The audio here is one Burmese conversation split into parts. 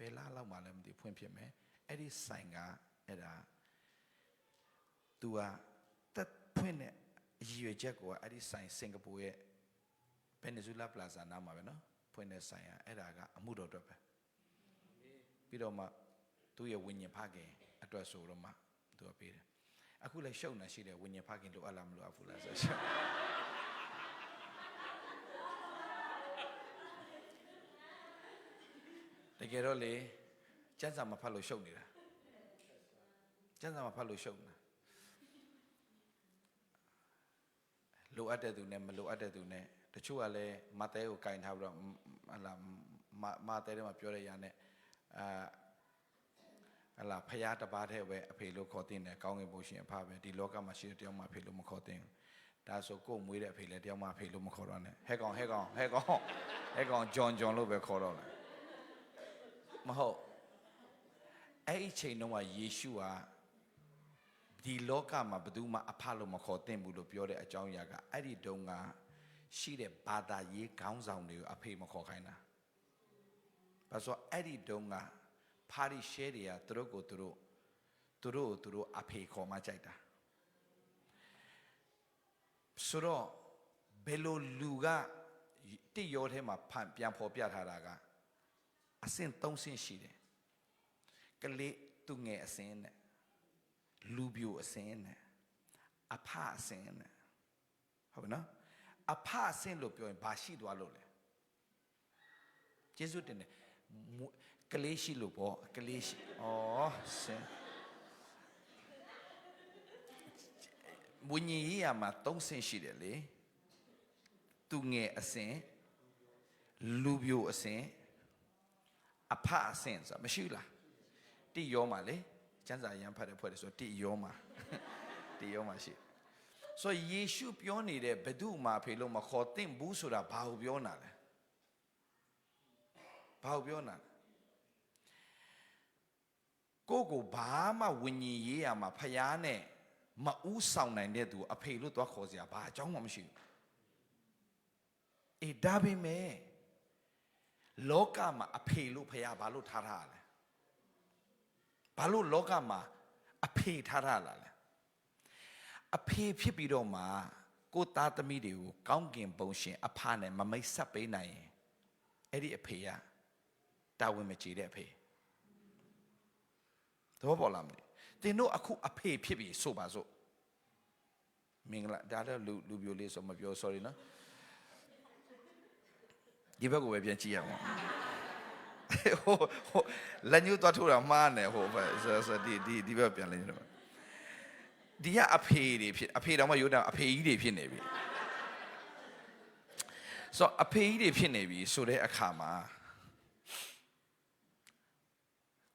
ဘယ်လားလောက်မှလည်းမသိဖွင့်ဖြစ်မယ်အဲ့ဒီဆိုင်ကအဲ့ဒါ तू ကတက်ဖွင့်တဲ့ရည်ရွယ်ချက်ကအဲ့ဒီဆိုင်စင်ကာပူရဲ့ပင်နီဇူလာပလာဇာနာမှာပဲနော်ဖွင့်တဲ့ဆိုင်ကအဲ့ဒါကအမှုတော်အတွက်ပဲပြီးတော့မှသူ့ရဲ့ဝိညာဉ်ဖခင်အတွက်ဆိုတော့မှသူကပေးတယ်အခုလည်းရှုပ်နေရှိတယ်ဝိညာဉ်ဖခင်လိုအပ်လားမလိုအပ်ဘူးလားဆိုရှုပ် တကယ်တော့လေကျန်းစာမဖတ်လို့ရှုပ်နေတာကျန်းစာမဖတ်လို့ရှုပ်နေတာလိုအပ်တဲ့သူနဲ့မလိုအပ်တဲ့သူနဲ့တချို့ကလည်းမတဲကိုကင်ထားပြီးတော့ဟလာမမတဲထဲမှာပြောတဲ့ຢာနဲ့အာဟလာဖရားတစ်ပါးတည်းပဲအဖေလို့ခေါ်တင်တယ်ကောင်းကင်ဘုရှင်အဖပဲဒီလောကမှာရှိတဲ့တယောက်မှအဖေလို့မခေါ်တင်ဘူးဒါဆိုကိုယ်မွေးတဲ့အဖေလည်းတယောက်မှအဖေလို့မခေါ်တော့နဲ့ဟဲကောင်ဟဲကောင်ဟဲကောင်ဟဲကောင်ဂျွန်ဂျွန်လို့ပဲခေါ်တော့တယ် မဟုတ်အဲ့ဒီချိန်တုန်းကယေရှုကဒီလောကမှာဘယ်သူမှအဖလို့မခေါ်သင့်ဘူးလို့ပြောတဲ့အကြောင်းအရာကအဲ့ဒီတုန်းကရှိတဲ့ဘာသာရေးခေါင်းဆောင်တွေကိုအဖေမခေါ်ခိုင်းတာ။ဘာလို့အဲ့ဒီတုန်းကပါရီရှဲတွေကသူတို့ကိုသူတို့သူတို့ကိုသူတို့အဖေခေါ်မှကြိုက်တာ။ဆိုတော့ဘယ်လိုလူကတိရောထဲမှာဖန်ပြန်ဖော်ပြထားတာက အဆင့်၃ဆင့်ရှိတယ်။ကလေးသူငယ်အဆင့်နဲ့လူပြိုအစင်းနဲ့အဖအစင်းနဲ့ဟုတ်ပြီနော်အဖအစင်းလို့ပြောရင်ဘာရှိသွားလို့လဲကျေးဇူးတင်တယ်မွကလေးရှိလို့ပေါ့ကလေးရှိဩစင်ဝိညာဉ်ရေးရမှာ၃ဆင့်ရှိတယ်လေသူငယ်အစင်းလူပြိုအစင်း အဖအစင်းဆိုတာမရှိဘူးလားတိရောမှာလေကျမ်းစာရန်ဖတ်တဲ့ဖွဲ့တယ်ဆိုတိယောမှာတိယောမှာရှိဆိုယေရှုပြောနေတဲ့ဘဒုမာဖေလို့မခေါ်သင့်ဘူးဆိုတာဘာကိုပြောနာလဲဘာကိုပြောနာလဲကိုကိုဘာမှဝิญဉ်ရေးရမှာဖျားနဲ့မဥဆောင်နိုင်တဲ့သူအဖေလို့သွားခေါ်စရာဘာအကြောင်းမှမရှိဘူးအေးဒါပေမဲ့ လောကမှာအဖေလို့ဖျားဘာလို့ထားထားရလဲဘာလို့လောကမှာအဖေထားရလာလဲအဖေဖြစ်ပြီးတော့မှကိုယ်သားသမီးတွေကိုကောင်းကင်ဘုံရှင်အဖနဲ့မမိတ်ဆက်ပေးနိုင်ရင်အဲ့ဒီအဖေကတာဝန်မကျေတဲ့အဖေသဘောပေါက်လားမသိတင်တို့အခုအဖေဖြစ်ပြီဆိုပါစို့မင်္ဂလာဒါတော့လူလူပြိုလေးဆိုမပြော sorry နော် ဒီဘက်ကိုပဲပြန်ကြည့်ရအောင်ဟိုဟိုလက်ညှိုးသွားထိုးတာမှားနေဟိုဘက်ဆိုဆိုဒီဒီဒီဘက်ပြန်လဲညတော့ဒီကအဖေတွေဖြစ်အဖေတော်မရိုးတာအဖေကြီးတွေဖြစ်နေပြီဆိုအဖေကြီးတွေဖြစ်နေပြီဆိုတဲ့အခါမှာ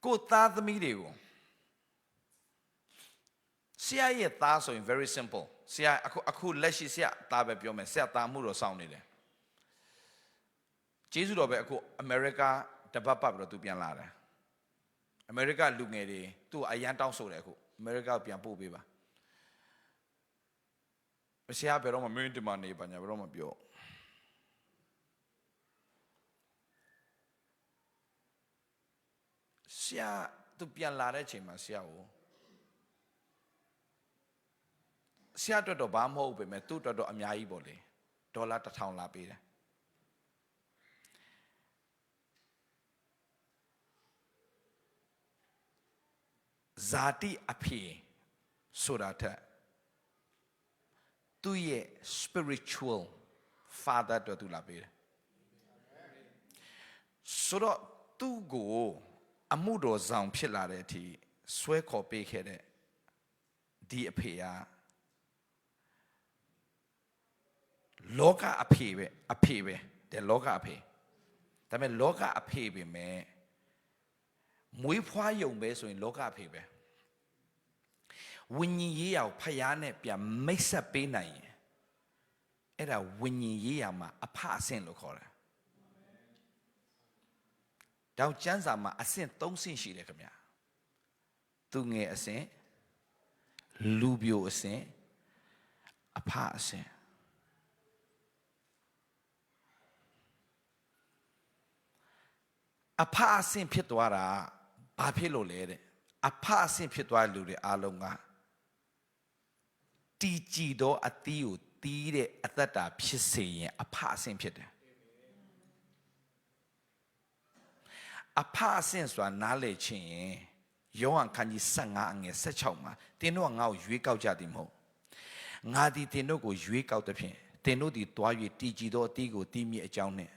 ကိုသားသမီးတွေကိုဆရာရဲ့သားဆိုရင် very simple ဆရာအခုအခုလက်ရှိဆရာသားပဲပြောမယ်ဆရာသားမှုတော့စောင့်နေတယ် ကျေးဇူးတော်ပဲအခုအမေရိကတပတ်ပတ်ပြီးတော့သူပြန်လာတယ်အမေရိကလူငယ်တွေသူ့အရန်တောင်းဆိုတယ်အခုအမေရိကပြန်ပို့ပေးပါဆရာဘယ်တော့မှမင်းတင်မနေပါညာဘယ်တော့မှပြောဆရာသူပြန်လာတဲ့အချိန်မှာဆရာကိုဆရာအတွက်တော့ဘာမဟုတ်ပဲမဲ့သူ့အတွက်တော့အများကြီးပေါ့လေဒေါ်လာတစ်ထောင်လာပေးတယ် ဇာတိအဖေဆိုတာတဲ့သူ့ရဲ့ spiritual father တို့သူလာပေးတယ်ဆိုတော့သူ့ကိုအမှုတော်ဆောင်ဖြစ်လာတဲ့အထိဆွဲခေါ်ပေးခဲ့တဲ့ဒီအဖေကလောကအဖေပဲအဖေပဲတဲ့လောကအဖေဒါပေမဲ့လောကအဖေပဲမဲ့မွေးဖွားယုံပဲဆိုရင်လောကအဖေပဲ ဝิญဉ်ရေးရကိုဖျားနဲ့ပြန်မိတ်ဆက်ပေးနိုင်ရင်အဲ့ဒါဝิญဉ်ရေးရမှာအဖအဆင့်လို့ခေါ်တယ်တောင်ကျမ်းစာမှာအဆင့်၃ဆင့်ရှိတယ်ခင်ဗျာသူငယ်အဆင့်လူပြိုအဆင့်အဖအဆင့်အဖအဆင့်ဖြစ်သွားတာဘာဖြစ်လို့လဲတဲ့အဖအဆင့်ဖြစ်သွားတဲ့လူတွေအားလုံးက တီကြည်သောအသီးကိုတီးတဲ့အသက်တာဖြစ်စေရင်အဖအဆင့်ဖြစ်တယ်အဖအဆင့်ဆိုတာနားလေချင်းရင်ယောဟန်ခန်းကြီး15အငယ်16မှာတင်းတို့ကငါ့ကိုရွေးကောက်ကြသည်မဟုတ်ငါသည်တင်းတို့ကိုရွေးကောက်တဲ့ဖြင့်တင်းတို့သည်တွား၍တီကြည်သောအသီးကိုတီးမိအကြောင်းနဲ့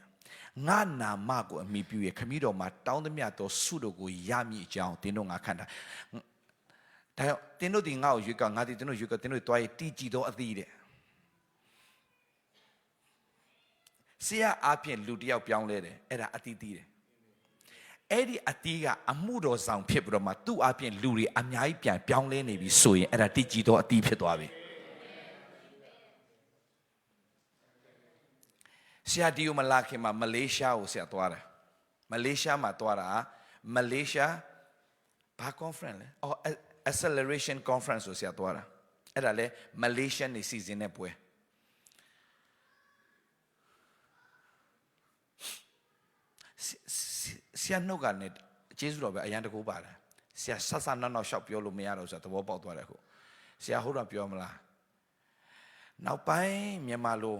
ငါနာမကိုအမိပြု၍ခမည်းတော်မှာတောင်းသမျှသောဆုတို့ကိုရမည်အကြောင်းတင်းတို့ငါခံတာ ဒါကြောင့်တင်းတို့ဒီငါ့ကိုရွေးကောက်ငါဒီတင်းတို့ရွေးကောက်တင်းတို့တွား၍တီကြည်သောအသီးတဲ့ဆရာအပြင်လူတစ်ယောက်ပြောင်းလဲတယ်အဲ့ဒါအတီးတီးတယ်အဲ့ဒီအတီးကအမှုတော်ဆောင်ဖြစ်ပြီးတော့မှသူ့အပြင်လူတွေအများကြီးပြန်ပြောင်းလဲနေပြီဆိုရင်အဲ့ဒါတီကြည်သောအတီးဖြစ်သွားပြီဆရာဒီယိုမလာခင်မှာမလေးရှားကိုဆရာသွားတယ်မလေးရှားမှာသွားတာမလေးရှားဘာ conference လဲအော် acceleration conference ကိုဆရာသွားတာအဲ့ဒါလဲမလေးရှားနေစီစဉ်တဲ့ပွဲဆရာနှုတ်ကနေကျေးဇူးတော်ပဲအရန်တကူပါတယ်ဆရာဆဆနောက်နောက်ရှောက်ပြောလို့မရတော့ဆိုတော့သဘောပေါက်သွားတယ်ခုဆရာဟုတ်တော့ပြောမလားနောက်ပိုင်းမြန်မာလို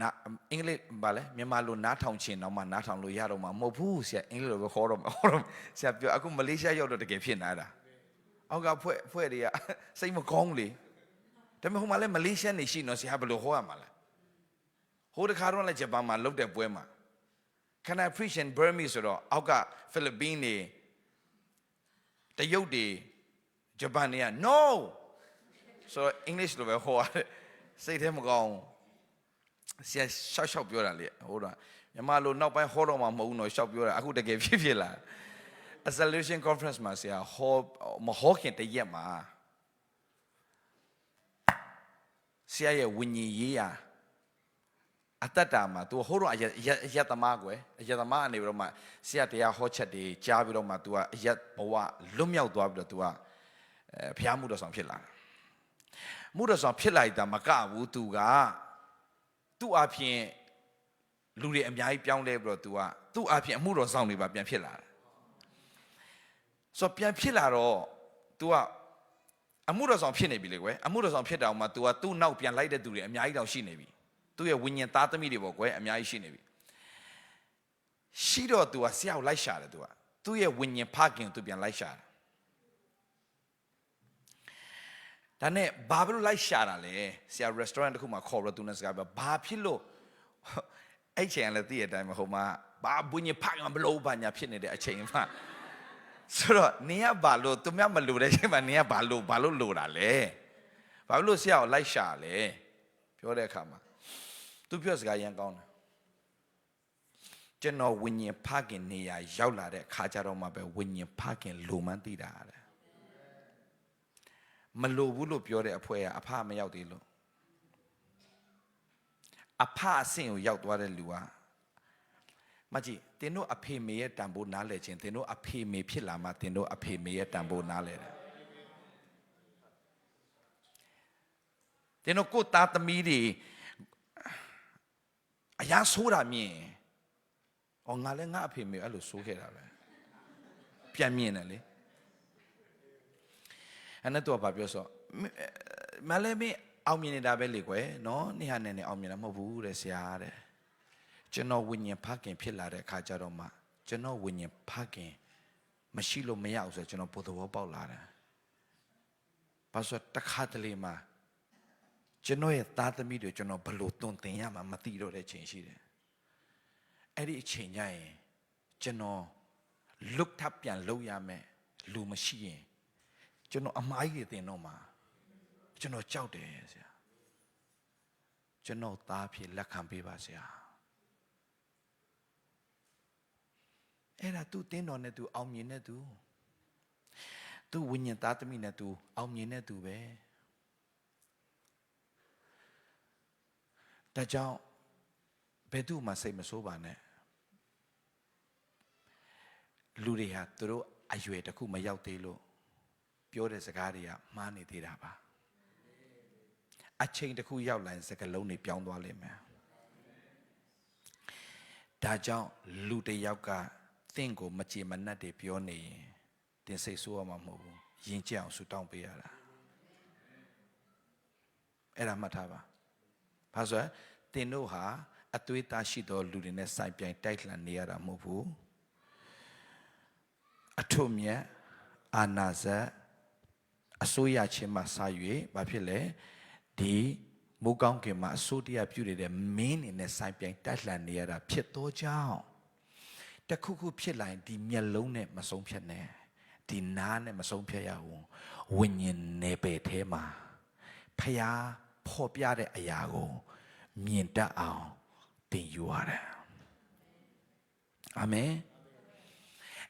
နာအင်္ဂလိပ်ဗာလဲမြန်မာလိုနားထောင်ချင်တော့မှနားထောင်လို့ရတော့မှာမဟုတ်ဘူးဆရာအင်္ဂလိပ်လိုပဲခေါ်တော့မှာခေါ်တော့ဆရာပြောအခုမလေးရှားရောက်တော့တကယ်ဖြစ်နေတာ အောက်ကဖွဲ့ဖွဲ့တွေကစိတ်မကောင်းလေဒါပေမဲ့ဟိုမှာလဲမလေးရှားနေရှိနော်ဆရာဘယ်လိုဟောရမှာလဲဟိုတခါတော့လဲဂျပန်မှာလုတ်တဲ့ပွဲမှာ can i preach in burmese ဆိုတော့အောက်ကဖိလစ်ပင်းတွေတရုတ်တွေဂျပန်တွေက no ဆိုတော့ english လိုပဲဟောရတယ်စိတ်ထဲမကောင်းဆရာရှောက်ရှောက်ပြောတာလေဟိုတော့မြန်မာလိုနောက်ပိုင်းဟောတော့မှမဟုတ်ဘူးတော့ရှောက်ပြောတာအခုတကယ်ဖြစ်ဖြစ်လာ acceleration conference မှာဆရာဟောမဟောခင်တရက်မှာဆရာရဲ့ဝิญဉ်ရေးရာအတ္တတာမှာ तू ဟိုတော့အယအယသမားကွယ်အယသမားအနေပြီးတော့မှဆရာတရားဟောချက်တွေကြားပြီးတော့မှ तू ကအယဘဝလွတ်မြောက်သွားပြီးတော့ तू ကအဲဘုရားမှုတော်ဆောင်ဖြစ်လာတယ်မှုတော်ဆောင်ဖြစ်လာတာမကဘူး तू ကသူ့အပြင်လူတွေအများကြီးပြောင်းလဲပြီးတော့ तू ကသူ့အပြင်အမှုတော်ဆောင်တွေပါပြန်ဖြစ်လာတယ် ဆိုတော့ပြန်ဖြစ်လာတော့ तू ကအမှုတော်ဆောင်ဖြစ်နေပြီလေကွယ်အမှုတော်ဆောင်ဖြစ်တာမှ तू ကသူ့နောက်ပြန်လိုက်တဲ့သူတွေအများကြီးတောင်ရှိနေပြီသူ့ရဲ့ဝိညာဉ်သားသမီးတွေပေါ့ကွယ်အများကြီးရှိနေပြီရှိတော့ तू ကဆရာကိုလိုက်ရှာတယ် तू ကသူ့ရဲ့ဝိညာဉ်ဖခင်ကို तू ပြန်လိုက်ရှာတယ်ဒါနဲ့ဘာဖြစ်လို့လိုက်ရှာတာလဲဆရာ restaurant တစ်ခုမှာခေါ်တော့သူနဲ့စကားပြောဘာဖြစ်လို့အဲ့ချိန်ကလည်းသိတဲ့အတိုင်းပဲဟိုမှာဘာဝိညာဉ်ဖခင်မလို့ဘာညာဖြစ်နေတဲ့အချိန်မှာ ဆိုတော့နင်ကဘာလို့သူများမလို့တဲ့ချိန်မှာနင်ကဘာလို့ဘာလို့လို့တာလဲဘာလို့ဆရာကိုလိုက်ရှာလဲပြောတဲ့အခါမှာသူပြောစကားရန်ကောင်းတယ်ကျွန်တော်ဝိညာဉ်ဖခင်နေရာရောက်လာတဲ့အခါကျတော့မှပဲဝိညာဉ်ဖခင်လိုမှန်းသိတာတဲ့မလိုဘူးလို့ပြောတဲ့အဖွဲကအဖမရောက်သေးလို့အဖအဆင့်ကိုရောက်သွားတဲ့လူက မကြည့်တင်တို့အဖေမေရဲ့တန်ဖိုးနားလဲခြင်းတင်တို့အဖေမေဖြစ်လာမှတင်တို့အဖေမေရဲ့တန်ဖိုးနားလဲတယ်တင်တို့ကိုသားသမီးတွေအရာဆိုးတာမြင်။အော်ငါလည်းငါအဖေမေအဲ့လိုဆိုးခဲ့တာပဲ။ပြန်မြင်တယ်လေ။အဲ့နဲ့တော့ဘာပြောဆိုမလည်းမအောင်မြင်နေတာပဲလေကွယ်နော်။နေဟာနဲ့နဲ့အောင်မြင်တာမဟုတ်ဘူးတဲ့ဆရာတဲ့။ ကျွန်တော်ဝိညာဉ်ဖခင်ဖြစ်လာတဲ့အခါကျတော့မှကျွန်တော်ဝိညာဉ်ဖခင်မရှိလို့မရအောင်ဆိုကျွန်တော်ပို့သဘောပေါက်လာတယ်။ဘာလို့တခါတလေမှာကျွန်တော်ရဲ့သားသမီးတွေကျွန်တော်ဘလို့တွန်တင်ရမှာမသိတော့တဲ့ချိန်ရှိတယ်အဲ့ဒီအချိန်ညရင်ကျွန်တော် look ထပ်ပြန်လုပ်ရမယ်လူမရှိရင်ကျွန်တော်အမားကြီးတွေတင်တော့မှာကျွန်တော်ကြောက်တယ်ဆရာကျွန်တော်သားဖြစ်လက်ခံပေးပါဆရာ အဲ့ဒါသူတင်းတော်နဲ့သူအောင်မြင်တဲ့သူသူဝိညာဉ်သားသမီးနဲ့သူအောင်မြင်တဲ့သူပဲဒါကြောင့်ဘယ်သူမှစိတ်မဆိုးပါနဲ့လူတွေဟာသူတို့အရွယ်တစ်ခုမရောက်သေးလို့ပြောတဲ့စကားတွေကမှားနေသေးတာပါအချိန်တစ်ခုရောက်လာရင်စကားလုံးတွေပြောင်းသွားလိမ့်မယ်ဒါကြောင့်လူတစ်ယောက်က သင်ကိုမကြေမနက်တွေပြောနေရင်တင်စိတ်ဆိုးရမှာမဟုတ်ဘူးယဉ်ကျေးအောင်ဆူတောင်းပေးရတာအဲ့ဒါမှတ်ထားပါဘာဆိုရယ်တင်တို့ဟာအသွေးသားရှိသောလူတွေနဲ့စိုင်ပြိုင်တိုက်လှန်နေရတာမဟုတ်ဘူးအထုမြတ်အာနာဇတ်အစိုးရချင်းမှစာ၍ဘာဖြစ်လဲဒီမိုးကောင်းကင်မှာအစိုးတရားပြုနေတဲ့မင်းနေနဲ့စိုင်ပြိုင်တိုက်လှန်နေရတာဖြစ်သောကြောင့် တခုခုဖြစ်လာရင်ဒီမျက်လုံးနဲ့မဆုံးဖြတ်နဲ့ဒီနားနဲ့မဆုံးဖြတ်ရဘူးဝိညာဉ်နယ်ပယ်ထဲမှာဖျားဖော်ပြတဲ့အရာကို မြင်တတ်အောင်သင်ယူရတယ်အာမင်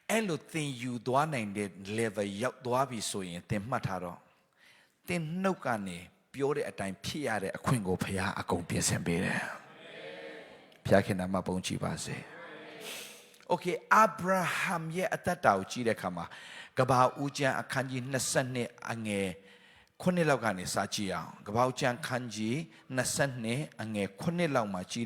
အဲ့လိုသင်ယူသွားနိုင်တဲ့ level ရောက်သွားပြီဆိုရင်သင်မှတ်ထားတော့သင်နှုတ်ကနေပြောတဲ့အတိုင်းဖြစ်ရတဲ့အခွင့်ကိုဖျားအကုန်ပြင်ဆင်ပေးတယ်ဖျားခင်နာမပုံကြည်ပါစေ โอเคအာဗြဟံရဲ့အသက်တာကိုကြည့်တဲ့အခါမှာကဘာဦးကျမ်းအခန်းကြီး22အငယ်ခုနှစ်လောက်ကနေစကြည့်အောင်ကဘာဦးကျမ်းခန်းကြီး22အငယ်ခုနှစ်လောက်မှာကြည့်